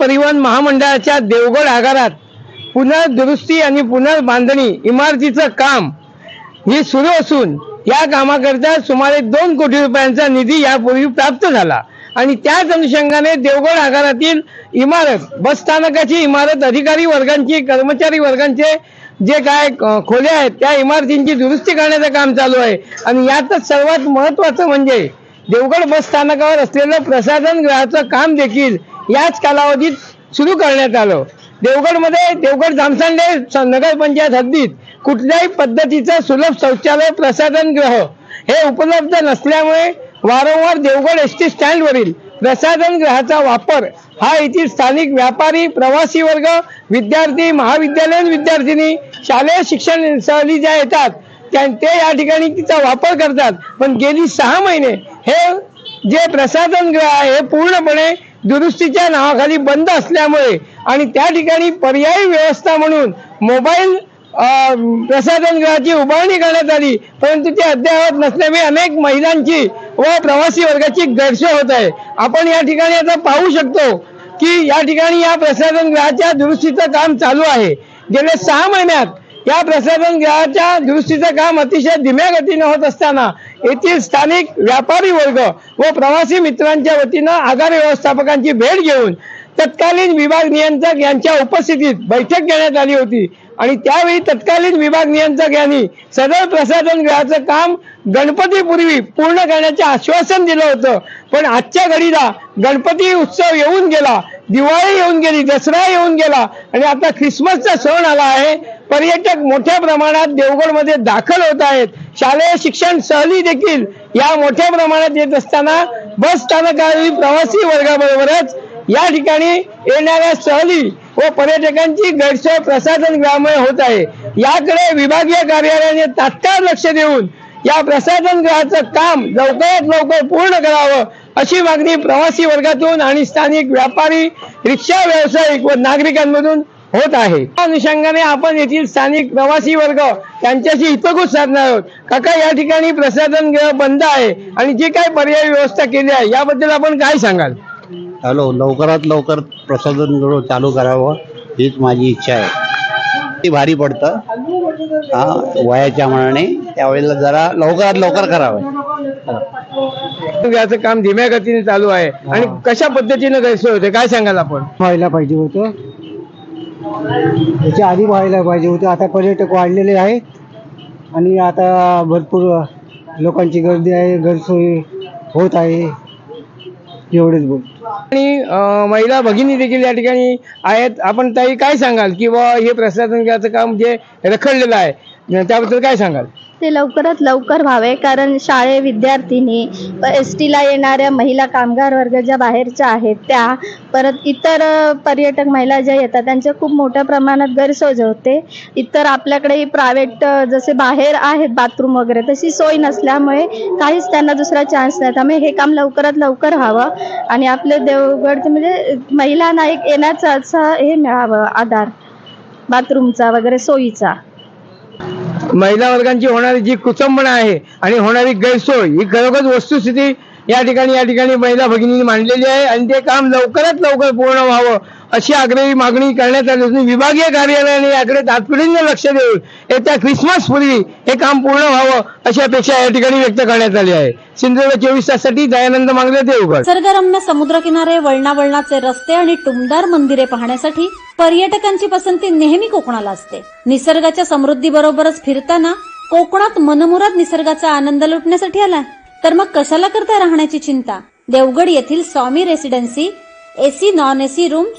परिवहन महामंडळाच्या देवगड आगारात पुनर्दुरुस्ती आणि पुनर्बांधणी इमारतीचं काम हे सुरू असून या कामाकरिता सुमारे दोन कोटी रुपयांचा निधी यापूर्वी प्राप्त झाला. आणि त्याच अनुषंगाने देवगड आगारातील इमारत बस स्थानकाची इमारत अधिकारी वर्गांची कर्मचारी वर्गांचे जे काय खोल्या आहेत त्या इमारतींची दुरुस्ती करण्याचं काम चालू आहे. आणि यातच सर्वात महत्वाचं म्हणजे देवगड बस स्थानकावर असलेलं प्रसाधन गृहाचं काम देखील याच कालावधीत सुरू करण्यात आलं. देवगडमध्ये देवगड जामसांडे नगरपंचायत हद्दीत कुठल्याही पद्धतीचं सुलभ शौचालय प्रसाधनगृह हे उपलब्ध नसल्यामुळे वारंवार देवगड एस टी स्टँडवरील प्रसाधनगृहाचा वापर हा येथील स्थानिक व्यापारी प्रवासी वर्ग विद्यार्थी महाविद्यालयीन विद्यार्थिनी शालेय शिक्षण सहली ज्या येतात. त्या ते या ठिकाणी तिचा वापर करतात. पण गेली सहा महिने हे जे प्रसाधन गृह आहे हे पूर्णपणे दुरुस्तीच्या नावाखाली बंद असल्यामुळे आणि त्या ठिकाणी पर्यायी व्यवस्था म्हणून मोबाईल प्रसाधनगृहाची प्रसाधन गृहाची उभारणी करण्यात आली परंतु ते अद्ययावत नसल्यामुळे अनेक महिलांची व प्रवासी वर्गाची गैरसोय होत आहे. आपण या ठिकाणी आता पाहू शकतो की या ठिकाणी या प्रसाधन गृहाच्या दुरुस्तीचं काम चालू आहे. गेल्या सहा महिन्यात या प्रसाधन गृहाच्या दुरुस्तीचं काम अतिशय धीम्या गतीने होत असताना येथील स्थानिक व्यापारी वर्ग व प्रवासी मित्रांच्या वतीनं आगार व्यवस्थापकांची भेट घेऊन तत्कालीन विभाग नियंत्रक यांच्या उपस्थितीत बैठक घेण्यात आली होती. आणि त्यावेळी तत्कालीन विभाग नियंत्रक यांनी सदर प्रसाधन गृहाचं काम गणपतीपूर्वी पूर्ण करण्याचे आश्वासन दिलं होतं. पण आजच्या घडीला गणपती उत्सव येऊन गेला. दिवाळी येऊन गेली दसरा येऊन गेला आणि आता ख्रिसमसचा सण आला आहे. पर्यटक मोठ्या प्रमाणात देवगडमध्ये दाखल होत आहेत. शालेय शिक्षण सहली देखील या मोठ्या प्रमाणात येत असताना बस स्थानकावरील प्रवासी वर्गाबरोबरच या ठिकाणी येणाऱ्या सहली व पर्यटकांची गैरसोय प्रसाधन ग्रामय होत आहे. याकडे विभागीय कार्यालयाने तात्काळ लक्ष देऊन या प्रसाधन गृहाचं काम लवकरात लवकर पूर्ण करावं अशी मागणी प्रवासी वर्गातून आणि स्थानिक व्यापारी रिक्षा व्यावसायिक व नागरिकांमधून होत आहे. त्या अनुषंगाने आपण येथील स्थानिक प्रवासी वर्ग त्यांच्याशी हितगुज साधणार आहोत. काका या ठिकाणी प्रसाधन गृह बंद आहे आणि जी काही पर्यायी व्यवस्था केली आहे याबद्दल आपण काय सांगाल? हॅलो लवकरात लवकर प्रसाधन गृह चालू करावं हीच माझी इच्छा आहे. ते भारी पडतं. हा वयाच्या मनाने त्यावेळेला जरा लवकरात लवकर करावं. याचं काम धीम्या गतीने चालू आहे. आणि कशा पद्धतीने गैरसोय होते? काय सांगाल आपण? व्हायला पाहिजे होतं. त्याच्या आधी व्हायला पाहिजे होतं. आता पर्यटक वाढलेले आहेत. आणि आता भरपूर लोकांची गर्दी आहे गैरसोय होत आहे. एवढेच बोल. आणि महिला भगिनी देखील या ठिकाणी आहेत. आपण ताई काय सांगाल? की बा हे गृहाचं काम जे रखडलेलं आहे त्याबद्दल काय सांगाल? ते लवकरात लवकर व्हावे कारण शाळे विद्यार्थिनी एस टीला येणाऱ्या महिला कामगार वर्ग ज्या बाहेरच्या आहेत त्या परत इतर पर्यटक महिला ज्या येतात त्यांच्या खूप मोठ्या प्रमाणात गैरसोय होते. इतर आपल्याकडे प्रायव्हेट जसे बाहेर आहेत बाथरूम वगैरे तशी सोय नसल्यामुळे काहीच त्यांना दुसरा चान्स नाही. त्यामुळे हे काम लवकरात लवकर व्हावं आणि आपले देवगड म्हणजे महिलांना एक येण्याचा असं हे मिळावं आधार. बाथरूमचा वगैरे सोयीचा. महिला वर्गांची होणारी जी कुचंबणा आहे आणि होणारी गैरसोय ही खरोखर वस्तुस्थिती या ठिकाणी या ठिकाणी महिला भगिनींनी मांडलेली आहे आणि ते काम लवकरात लवकर पूर्ण व्हावं. अशी आग्रही मागणी करण्यात आली असून विभागीय कार्यालयाने याकडे तातडीने लक्ष देऊन येत्या ख्रिसमस पूर्वी हे काम पूर्ण व्हावं अशी अपेक्षा या ठिकाणी व्यक्त करण्यात आली आहे. सिंधुदुर्ग चोवीस ताससाठी दयानंद मांगले देवगड. निसर्गरम्य समुद्रकिनारे वळणावळणाचे रस्ते आणि टुमदार मंदिरे पाहण्यासाठी पर्यटकांची पसंती नेहमी कोकणाला असते. निसर्गाच्या समृद्धीबरोबरच फिरताना कोकणात मनमुराद निसर्गाचा आनंद लुटण्यासाठी आला तर मग कशाला करता राहण्याची चिंता? देवगड येथील Swami residency AC non AC rooms